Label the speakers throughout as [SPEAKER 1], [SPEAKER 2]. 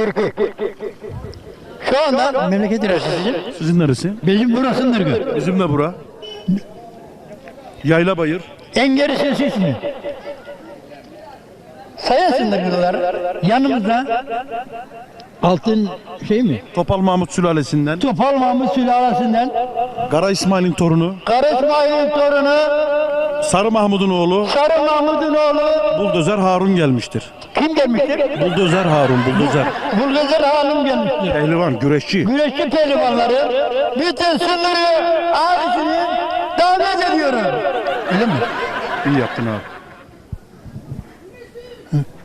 [SPEAKER 1] Dırkı. Şu anda memleket neresi sizin?
[SPEAKER 2] Sizin neresi?
[SPEAKER 1] Bizim burası Dırkı.
[SPEAKER 2] Bizim de bura. Yayla Bayır.
[SPEAKER 1] En gerisi siz mi? Sayasın Dırkılar. Yanımızda altın şey mi?
[SPEAKER 2] Topal Mahmut sülalesinden.
[SPEAKER 1] Topal Mahmut sülalesinden
[SPEAKER 2] Kara İsmail'in torunu.
[SPEAKER 1] Kara İsmail'in torunu
[SPEAKER 2] Sarı Mahmud'un oğlu.
[SPEAKER 1] Sarı Mahmut'un oğlu
[SPEAKER 2] Buldozer Harun gelmiştir.
[SPEAKER 1] kim gelmiştir?
[SPEAKER 2] Buldozer Harun, buldozer.
[SPEAKER 1] Bulgazer Hanım gelmiştir.
[SPEAKER 2] Pehlivan, güreşçi.
[SPEAKER 1] Güreşçi pehlivanları bütün sınırı abisini davet ediyorum. Öyle mi?
[SPEAKER 2] İyi yaptın abi.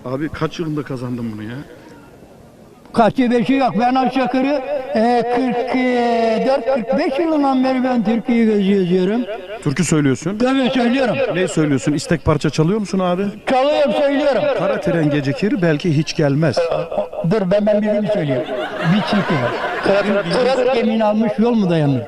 [SPEAKER 2] Abi kaç yılında kazandın bunu ya?
[SPEAKER 1] Kaçı beşi yok. Ben e, 44-45 yılından beri ben Türkiye'yi geziyorum.
[SPEAKER 2] Türkü söylüyorsun.
[SPEAKER 1] Tabii söylüyorum.
[SPEAKER 2] Ne söylüyorsun? İstek parça çalıyor musun abi?
[SPEAKER 1] Çalıyorum söylüyorum.
[SPEAKER 2] Kara tren gecikir belki hiç gelmez.
[SPEAKER 1] Dur ben ben birini söylüyorum. Bir var. Kırat, yemin almış yol mu dayanır?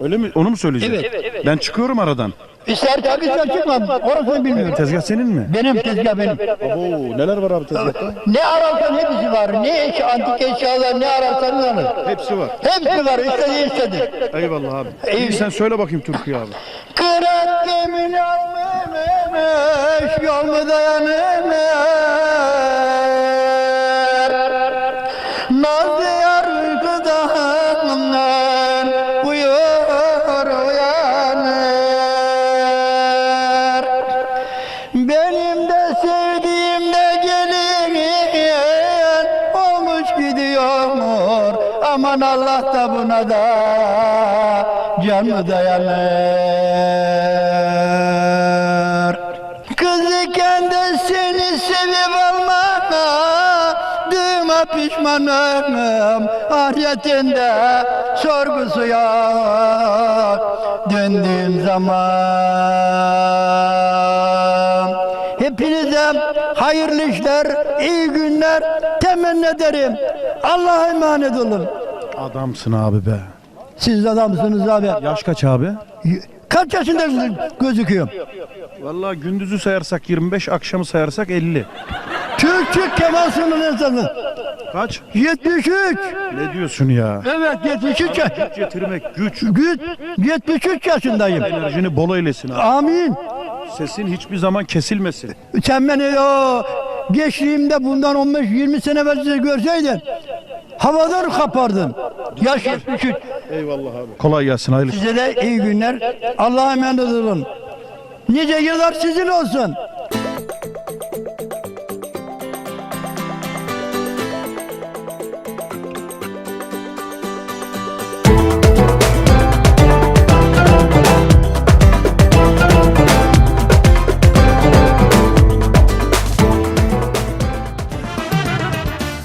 [SPEAKER 2] Öyle mi? Onu mu söyleyeceksin?
[SPEAKER 1] Evet,
[SPEAKER 2] Ben çıkıyorum aradan.
[SPEAKER 1] İster sen çıkma. Orasını bilmiyorum.
[SPEAKER 2] Tezgah senin mi?
[SPEAKER 1] Benim tezgah benim.
[SPEAKER 2] Oo, neler var abi tezgahta?
[SPEAKER 1] Ne ararsan hepsi var. Ne eş, antik eşyalar ne ararsan var.
[SPEAKER 2] Hepsi var.
[SPEAKER 1] Hepsi var. İstediği istedi.
[SPEAKER 2] Eyvallah abi.
[SPEAKER 1] İyi.
[SPEAKER 2] İyi sen söyle bakayım türküyü abi.
[SPEAKER 1] Kırat yemin almış yol mu dayanır? Aman Allah da buna da canı dayanır. Kız iken de seni sevip almadığıma pişmanım. Ahiretinde sorgusu yok döndüğüm zaman. Hepinize hayırlı işler, iyi günler temenni ederim. Allah'a emanet olun.
[SPEAKER 2] Adamsın abi be.
[SPEAKER 1] Siz adamsınız abi.
[SPEAKER 2] Yaş kaç abi?
[SPEAKER 1] Kaç yaşında gözüküyor?
[SPEAKER 2] Vallahi gündüzü sayarsak 25, akşamı sayarsak 50.
[SPEAKER 1] Türkçü Kemal Sunal insanı.
[SPEAKER 2] Kaç?
[SPEAKER 1] 73.
[SPEAKER 2] Ne diyorsun ya?
[SPEAKER 1] Evet 73 yaş.
[SPEAKER 2] Getirmek güç.
[SPEAKER 1] Güç 73 yaşındayım.
[SPEAKER 2] Enerjini bol eylesin abi.
[SPEAKER 1] Amin.
[SPEAKER 2] Sesin hiçbir zaman kesilmesin.
[SPEAKER 1] Sen beni o geçtiğimde bundan 15-20 sene evvel görseydin havadan kapardın. Yaş 73.
[SPEAKER 2] Eyvallah abi. Kolay gelsin hayırlı.
[SPEAKER 1] Size de iyi günler. Allah'a emanet olun. Nice yıllar sizin olsun.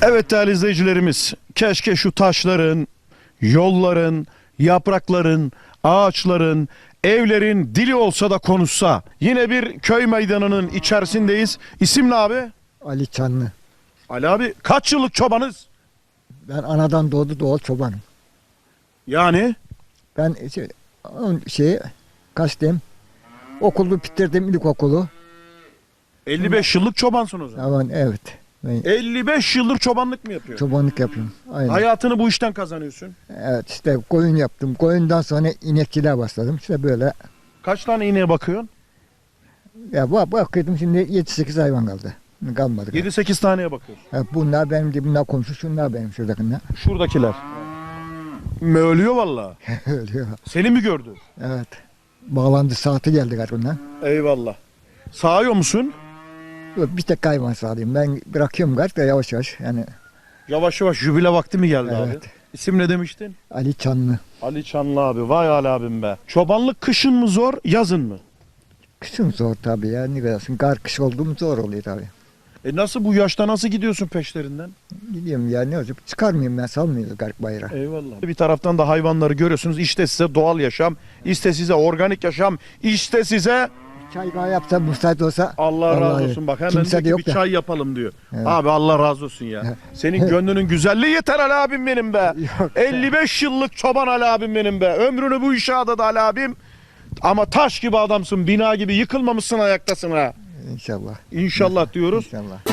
[SPEAKER 2] Evet değerli izleyicilerimiz, keşke şu taşların, yolların, yaprakların, ağaçların, evlerin dili olsa da konuşsa. Yine bir köy meydanının içerisindeyiz. İsim ne abi?
[SPEAKER 3] Ali Çanlı.
[SPEAKER 2] Ali abi kaç yıllık çobanız?
[SPEAKER 3] Ben anadan doğdu doğal çobanım.
[SPEAKER 2] Yani
[SPEAKER 3] Ben şey, şey kaç diyeyim? Okulu bitirdim ilkokulu.
[SPEAKER 2] 55 yıllık çobansın o zaman.
[SPEAKER 3] Aman evet. Ben
[SPEAKER 2] 55 yıldır çobanlık mı yapıyorsun?
[SPEAKER 3] çobanlık yapıyorum. Aynen.
[SPEAKER 2] Hayatını bu işten kazanıyorsun.
[SPEAKER 3] Evet işte koyun yaptım. Koyundan sonra inekçiliğe başladım. İşte böyle
[SPEAKER 2] Kaç tane ineğe bakıyorsun?
[SPEAKER 3] ya bak bakıyordum şimdi 7-8 hayvan kaldı. Kalmadı.
[SPEAKER 2] 7-8 taneye bakıyorsun.
[SPEAKER 3] Ha, bunlar benim dibimden komşu, şunlar benim şuradakiler.
[SPEAKER 2] Şuradakiler. Ölüyor valla.
[SPEAKER 3] Ölüyor.
[SPEAKER 2] Seni mi gördü?
[SPEAKER 3] Evet. Bağlandı saati geldi galiba.
[SPEAKER 2] Eyvallah. Sağıyor musun?
[SPEAKER 3] Bir tek hayvan sağlayayım. Ben bırakıyorum galiba da yavaş yavaş. Yani
[SPEAKER 2] Yavaş yavaş jübile vakti mi geldi abi?
[SPEAKER 3] Evet.
[SPEAKER 2] İsim ne demiştin?
[SPEAKER 3] Ali Çanlı.
[SPEAKER 2] Ali Çanlı abi. Vay Ali abim be. Çobanlık kışın mı zor, yazın mı?
[SPEAKER 3] Kışın zor tabii ya. Ne kadar kar kış olduğum zor oluyor tabii.
[SPEAKER 2] E nasıl bu yaşta nasıl gidiyorsun peşlerinden?
[SPEAKER 3] Gidiyorum ya ne olacak çıkarmayayım ben salmıyoruz garip bayrağı.
[SPEAKER 2] Eyvallah. Bir taraftan da hayvanları görüyorsunuz. İşte size doğal yaşam, işte size organik yaşam, işte size
[SPEAKER 3] Çay kahve yapsa müsait olsa
[SPEAKER 2] Allah razı
[SPEAKER 3] Vallahi
[SPEAKER 2] olsun. Bak hemen
[SPEAKER 3] kimse de
[SPEAKER 2] ki
[SPEAKER 3] yok
[SPEAKER 2] bir
[SPEAKER 3] da.
[SPEAKER 2] çay yapalım diyor.
[SPEAKER 3] Evet.
[SPEAKER 2] Abi Allah razı olsun ya. Senin gönlünün güzelliği yeter Ali abim benim be.
[SPEAKER 3] Yok.
[SPEAKER 2] 55 yıllık çoban Ali abim benim be. Ömrünü bu işe adadı Ali abim. Ama taş gibi adamsın, bina gibi yıkılmamışsın ayaktasın ha.
[SPEAKER 3] inşallah.
[SPEAKER 2] İnşallah diyoruz.
[SPEAKER 3] İnşallah.